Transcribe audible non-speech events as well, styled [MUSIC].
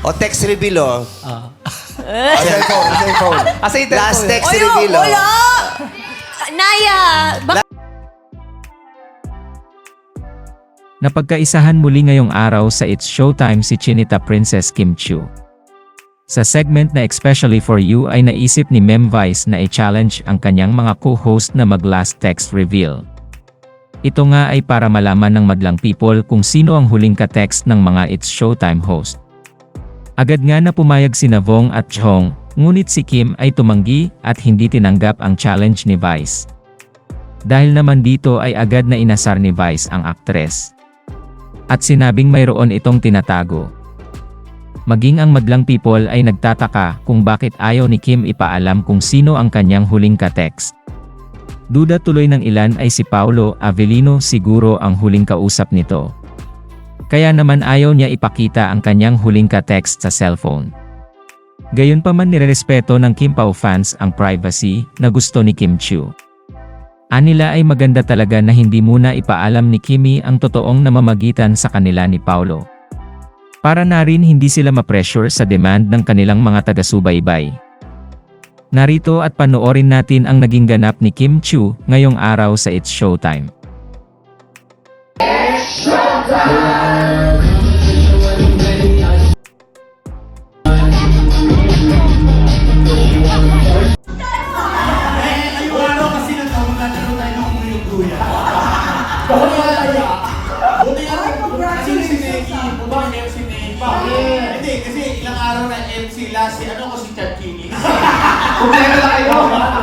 O text reveal, o. Ah. O, cellphone, [LAUGHS] cellphone. Asa yung Last text Wala, reveal, o. wala! Naya, bak- Napagkaisahan muli ngayong araw sa It's Showtime si Chinita Princess Kim Chiu. Sa segment na Especially For You ay naisip ni Mem Vice na i-challenge ang kanyang mga co-host na mag-last text reveal. Ito nga ay para malaman ng madlang people kung sino ang huling ka-text ng mga It's Showtime host. Agad nga na pumayag si Navong at Chong, ngunit si Kim ay tumanggi at hindi tinanggap ang challenge ni Vice. Dahil naman dito ay agad na inasar ni Vice ang aktres. At sinabing mayroon itong tinatago. Maging ang madlang people ay nagtataka kung bakit ayaw ni Kim ipaalam kung sino ang kanyang huling ka-text. Duda tuloy ng ilan ay si Paulo Avelino siguro ang huling kausap nito. Kaya naman ayaw niya ipakita ang kanyang huling ka-text sa cellphone. Gayunpaman nirerespeto ng Kim Pao fans ang privacy na gusto ni Kim Chiu. Anila ay maganda talaga na hindi muna ipaalam ni Kimi ang totoong namamagitan sa kanila ni Paulo. Para na rin hindi sila ma-pressure sa demand ng kanilang mga taga-subaybay. Narito at panoorin natin ang naging ganap ni Kim Chu ngayong araw sa It's Showtime. Ano MC last, si ano ko si Chad Kini. Kumpleto na kayo. [LAUGHS]